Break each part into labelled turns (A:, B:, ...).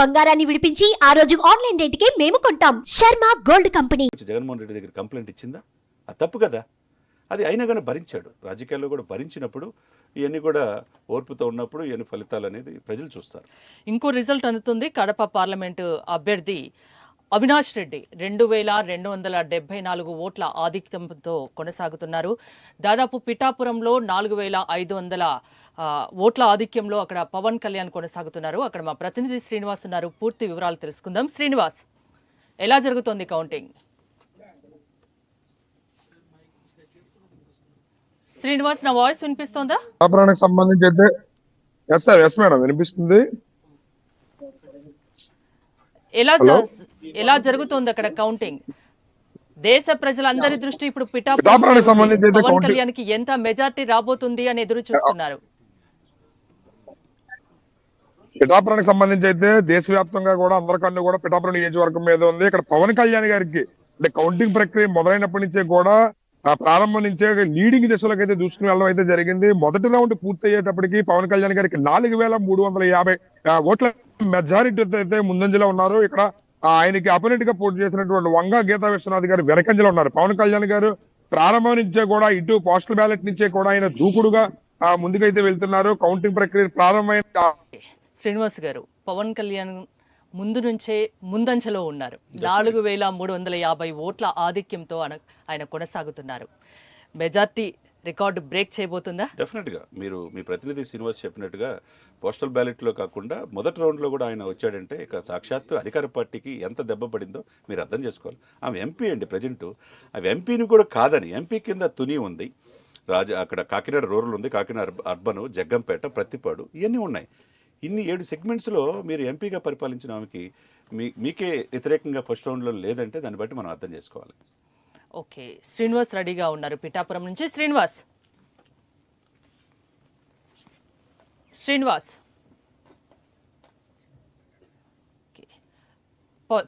A: బంగారాన్ని విడిపించి ఆ రోజు ఆన్లైన్ రేటుకే మేము కొంటాం. Sharma gold company.
B: Jaganmohan Reddy దగ్గర కంప్లైంట్ ఇచ్చిందా? అది తప్పు కదా. అది అయినా కానీ భరించాడు. రాజకీయాల్లో కూడా భరించినప్పుడు ఇవన్నీ కూడా ఓర్పుతో ఉన్నప్పుడు ఇవన్నీ ఫలితాలు అనేది ప్రజలు చూస్తారు.
C: ఇంకో రిజల్ట్ అందుతుంది. కడప పార్లమెంటు అభ్యర్థి అవినాష్ రెడ్డి రెండు వేల రెండు వందల డెబ్బై నాలుగు ఓట్ల ఆధిక్యంతో కొనసాగుతున్నారు. దాదాపు పిఠాపురంలో నాలుగు వేల ఐదు వందల ఓట్ల ఆధిక్యంలో అక్కడ పవన్ కళ్యాణ్ కొనసాగుతున్నారు. అక్కడ మా ప్రతినిధి శ్రీనివాస్ ఉన్నారు. పూర్తి వివరాలు తెలుసుకుందాం. శ్రీనివాస్ ఎలా జరుగుతోంది కౌంటింగ్? శ్రీనివాస్ నా వాయిస్ వినిపిస్తోందా?
D: సంబంధించి అయితే ఎస్ సార్ ఎస్ మేడం వినిపిస్తుంది.
C: ఎలా ఎలా జరుగుతోంది అక్కడ కౌంటింగ్? దేశ ప్రజలందరి దృష్టి ఇప్పుడు పిఠాపురం
D: పిఠాపురానికి సంబంధించి
C: పవన్ కళ్యాణ్కి ఎంత మెజార్టీ రాబోతుంది అని ఎదురు చూస్తున్నారు.
D: పిఠాపురానికి సంబంధించి అయితే దేశవ్యాప్తంగా కూడా అందరికన్నా కూడా పిఠాపురం నియోజకవర్గం మీద ఉంది. ఇక్కడ పవన్ కళ్యాణ్ గారికి అంటే కౌంటింగ్ ప్రక్రియ మొదలైనప్పటి నుంచే కూడా ఆ ప్రారంభం నుంచే లీడింగ్ దిశలోకి అయితే దూసుకుని వెళ్ళడం అయితే జరిగింది. మొదటి రౌండ్ పూర్తి అయ్యేటప్పటికి పవన్ కళ్యాణ్ గారికి నాలుగు వేల మూడు వందల యాభై ఓట్ల మెజారిటీ అయితే ముందంజలో ఉన్నారు. ఇక్కడ ఆయనకి అపోనెంట్గా పోటీ చేసినటువంటి వంగ గీతా విశ్వనాథ్ గారు వెనకంజలో ఉన్నారు. పవన్ కళ్యాణ్ గారు ప్రారంభం నుంచే కూడా ఇటు పోస్టల్ బ్యాలెట్ నుంచే కూడా ఆయన దూకుడుగా ముందుకైతే వెళ్తున్నారు. కౌంటింగ్ ప్రక్రియ ప్రారంభమైన
C: శ్రీనివాస్ గారు పవన్ కళ్యాణ్ ముందు నుంచే ముందంజలో ఉన్నారు. నాలుగు వేల మూడు వందల యాభై ఓట్ల ఆధిక్యంతో ఆయన- ఆయన కొనసాగుతున్నారు. మెజార్టీ రికార్డు బ్రేక్ చేయబోతుందా?
B: డెఫినెట్గా. మీరు మీ ప్రతినిధి శ్రీనివాస్ చెప్పినట్టుగా పోస్టల్ బ్యాలెట్లో కాకుండా మొదటి రౌండ్లో కూడా ఆయన వచ్చాడంటే ఇక సాక్షాత్తు అధికార పార్టీకి ఎంత దెబ్బ పడిందో మీరు అర్థం చేసుకోవాలి. ఆమె ఎంపీ అండి ప్రజెంట్. ఆమె ఎంపీని కూడా కాదని ఎంపీ కింద తుని ఉంది. రాజ అక్కడ కాకినాడ రూరల్ ఉంది కాకినాడ అర్బన్ జగ్గంపేట ప్రత్తిపాడు ఇవన్నీ ఉన్నాయి. ఇన్ని ఏడు సెగ్మెంట్స్లో మీరు ఎంపీగా పరిపాలించిన ఆమెకి మీ మీకే వ్యతిరేకంగా ఫస్ట్ రౌండ్లో లేదంటే దాన్ని బట్టి మనం అర్థం చేసుకోవాలి.
C: ఓకే శ్రీనివాస్ రెడీగా ఉన్నారు. పిఠాపురం నుంచి శ్రీనివాస్. శ్రీనివాస్.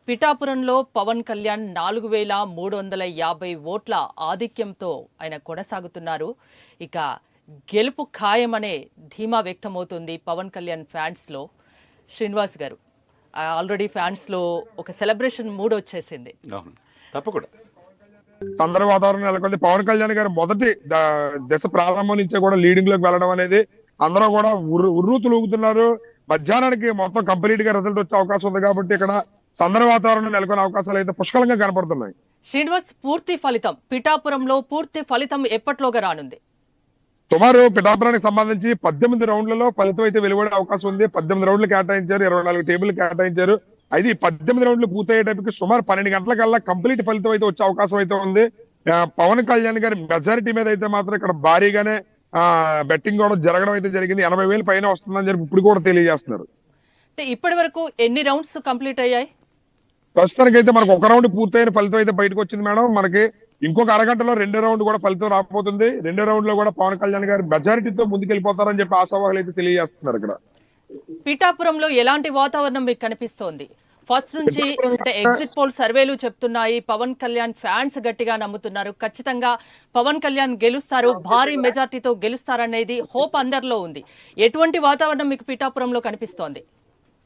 C: పిఠాపురంలో పవన్ కళ్యాణ్ నాలుగు వేల మూడు వందల యాభై ఓట్ల ఆధిక్యంతో ఆయన కొనసాగుతున్నారు. ఇక గెలుపు ఖాయమనే ధీమా వ్యక్తమవుతుంది పవన్ కళ్యాణ్ ఫ్యాన్స్లో. శ్రీనివాస్ గారు ఆల్రెడీ ఫ్యాన్స్లో ఒక సెలబ్రేషన్ మూడ్ వచ్చేసింది
B: తప్పకుండా.
D: సందర్భ వాతావరణం నెలకొంది. పవన్ కళ్యాణ్ గారు మొదటి దశ ప్రారంభం నుంచే కూడా లీడింగ్లోకి వెళ్ళడం అనేది అందరూ కూడా ఉర్రు ఉర్రూతులు ఊగుతున్నారు మధ్యాహ్నానికి మొత్తం కంప్లీట్గా రిజల్ట్ వచ్చే అవకాశం ఉంది కాబట్టి ఇక్కడ సందర్భ వాతావరణం నెలకొనే అవకాశాలు అయితే పుష్కలంగా కనపడుతున్నాయి.
C: శ్రీనివాస్ పూర్తి ఫలితం. పిఠాపురంలో పూర్తి ఫలితం ఎప్పట్లోగా రానుంది?
D: సుమారు పిఠాపురానికి సంబంధించి పద్దెనిమిది రౌండ్లలో ఫలితం అయితే వెలువడే అవకాశం ఉంది. పద్దెనిమిది రౌండ్లు కేటాయించారు. ఇరవై నాలుగు టేబుల్ కేటాయించారు. అయితే ఈ పద్దెనిమిది రౌండ్లు పూర్తయ్యేటప్పటికి సుమారు పన్నెండు గంటలకల్లా కంప్లీట్ ఫలితం అయితే వచ్చే అవకాశం అయితే ఉంది. పవన్ కళ్యాణ్ గారి మెజారిటీ మీద అయితే మాత్రం ఇక్కడ భారీగానే ఆ బెట్టింగ్ కూడా జరగడం అయితే జరిగింది. ఎనభై వేలు పైన వస్తుందని చెప్పి ఇప్పుడు కూడా తెలియజేస్తున్నారు.
C: ఇప్పటి వరకు ఎన్ని రౌండ్స్ కంప్లీట్ అయ్యాయి?
D: ప్రస్తుతానికి అయితే మనకు ఒక రౌండ్ పూర్తయిన ఫలితం అయితే బయటకు వచ్చింది మేడం. మనకి ఇంకొక అరగంటలో రెండో రౌండ్ కూడా ఫలితం రాకపోతుంది రెండో రౌండ్లో కూడా పవన్ కళ్యాణ్ గారు మెజారిటీతో ముందుకెళ్ళిపోతారని చెప్పి ఆశావాహులు అయితే తెలియజేస్తున్నారు ఇక్కడ.
C: పిఠాపురంలో ఎలాంటి వాతావరణం మీకు కనిపిస్తోంది? ఫస్ట్ నుంచి అంటే ఎగ్జిట్ పోల్ సర్వేలు చెప్తున్నాయి పవన్ కళ్యాణ్ ఫ్యాన్స్ గట్టిగా నమ్ముతున్నారు. ఖచ్చితంగా పవన్ కళ్యాణ్ గెలుస్తారు భారీ మెజార్టీతో గెలుస్తారనేది హోప్ అందరిలో ఉంది. ఎటువంటి వాతావరణం మీకు పిఠాపురంలో కనిపిస్తోంది?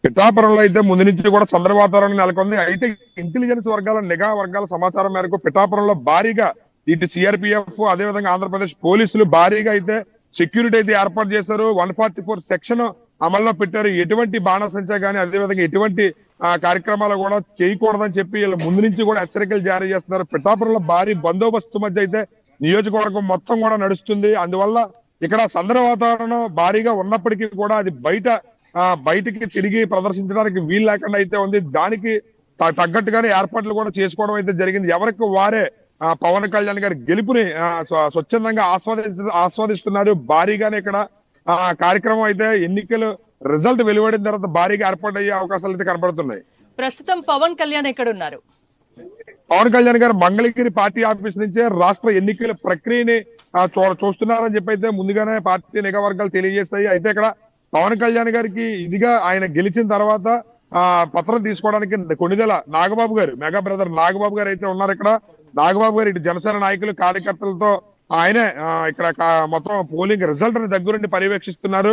D: పిఠాపురంలో అయితే ముందు నుంచి కూడా చంద్ర వాతావరణం నెలకొంది. అయితే ఇంటెలిజెన్స్ వర్గాల నిఘా వర్గాల సమాచారం మేరకు పిఠాపురంలో భారీగా ఇటు సిఆర్పిఎఫ్ అదేవిధంగా ఆంధ్రప్రదేశ్ పోలీసులు భారీగా అయితే సెక్యూరిటీ అయితే ఏర్పాటు చేశారు. వన్ ఫార్టీ ఫోర్ సెక్షన్ అమల్లో పెట్టారు. ఎటువంటి బాణసంచా కానీ అదేవిధంగా ఎటువంటి కార్యక్రమాలు కూడా చేయకూడదని చెప్పి వీళ్ళ ముందు నుంచి కూడా హెచ్చరికలు జారీ చేస్తున్నారు. పిఠాపురంలో భారీ బందోబస్తు మధ్య అయితే నియోజకవర్గం మొత్తం కూడా నడుస్తుంది. అందువల్ల ఇక్కడ సందర్భ వాతావరణం భారీగా ఉన్నప్పటికీ కూడా అది బయట బయటికి తిరిగి ప్రదర్శించడానికి వీలు లేకుండా అయితే ఉంది. దానికి తగ్గట్టుగానే ఏర్పాట్లు కూడా చేసుకోవడం అయితే జరిగింది. ఎవరికి వారే పవన్ కళ్యాణ్ గారి గెలుపుని స్వ- స్వచ్ఛందంగా ఆస్వాదించ ఆస్వాదిస్తున్నారు. భారీగానే ఇక్కడ ఆ కార్యక్రమం అయితే ఎన్నికలు రిజల్ట్ వెలువడిన తర్వాత భారీగా ఏర్పాటు అయ్యే అవకాశాలు అయితే కనపడుతున్నాయి
C: ప్రస్తుతం పవన్ కళ్యాణ్ ఎక్కడున్నారు?
D: పవన్ కళ్యాణ్ గారు మంగళగిరి పార్టీ ఆఫీస్ నుంచే రాష్ట్ర ఎన్నికల ప్రక్రియని చూస్తున్నారని చెప్పి అయితే ముందుగానే పార్టీ నిఘా వర్గాలు తెలియజేస్తాయి అయితే ఇక్కడ పవన్ కళ్యాణ్ గారికి ఇదిగా ఆయన గెలిచిన తర్వాత ఆ పత్రం తీసుకోవడానికి కొణిదెల నాగబాబు గారు మెగా బ్రదర్ నాగబాబు గారు అయితే ఉన్నారు ఇక్కడ. నాగబాబు గారు ఇటు జనసేన నాయకులు కార్యకర్తలతో ఆయనే ఆ, ఇక్కడ మొత్తం పోలింగ్ రిజల్ట్ దగ్గరుండి పర్యవేక్షిస్తున్నారు.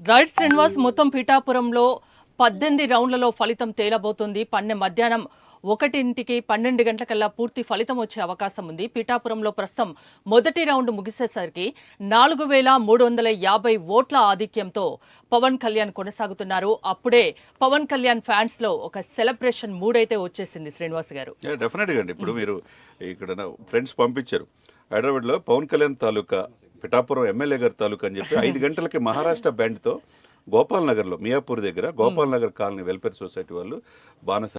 C: రైట్ శ్రీనివాస్ మొత్తం పిఠాపురంలో పద్దెనిమిది రౌండ్లలో ఫలితం తేలబోతుంది. పన్నె మధ్యాహ్నం ఒకటింటికి పన్నెండు గంటలకల్లా పూర్తి ఫలితం వచ్చే అవకాశం ఉంది. పిఠాపురంలో ప్రస్తుతం మొదటి రౌండ్ ముగిసేసరికి నాలుగు వేల మూడు వందల యాభై ఓట్ల ఆధిక్యంతో పవన్ కళ్యాణ్ కొనసాగుతున్నారు. అప్పుడే పవన్ కళ్యాణ్ ఫ్యాన్స్లో ఒక సెలబ్రేషన్ మూడ్ అయితే వచ్చేసింది శ్రీనివాస్ గారు.
B: డెఫినెట్గా అండి. ఇప్పుడు మీరు ఇక్కడ ఫ్రెండ్స్ పంపించారు. హైదరాబాద్లో పవన్ కళ్యాణ్ తాలూకా పిఠాపురం ఎమ్మెల్యే గారి తాలూకా అని చెప్పి ఐదు గంటలకి మహారాష్ట్ర బ్యాండ్తో గోపాల్ నగర్లో మియాపూర్ దగ్గర Gopal Nagar colony welfare society వాళ్ళు బాణస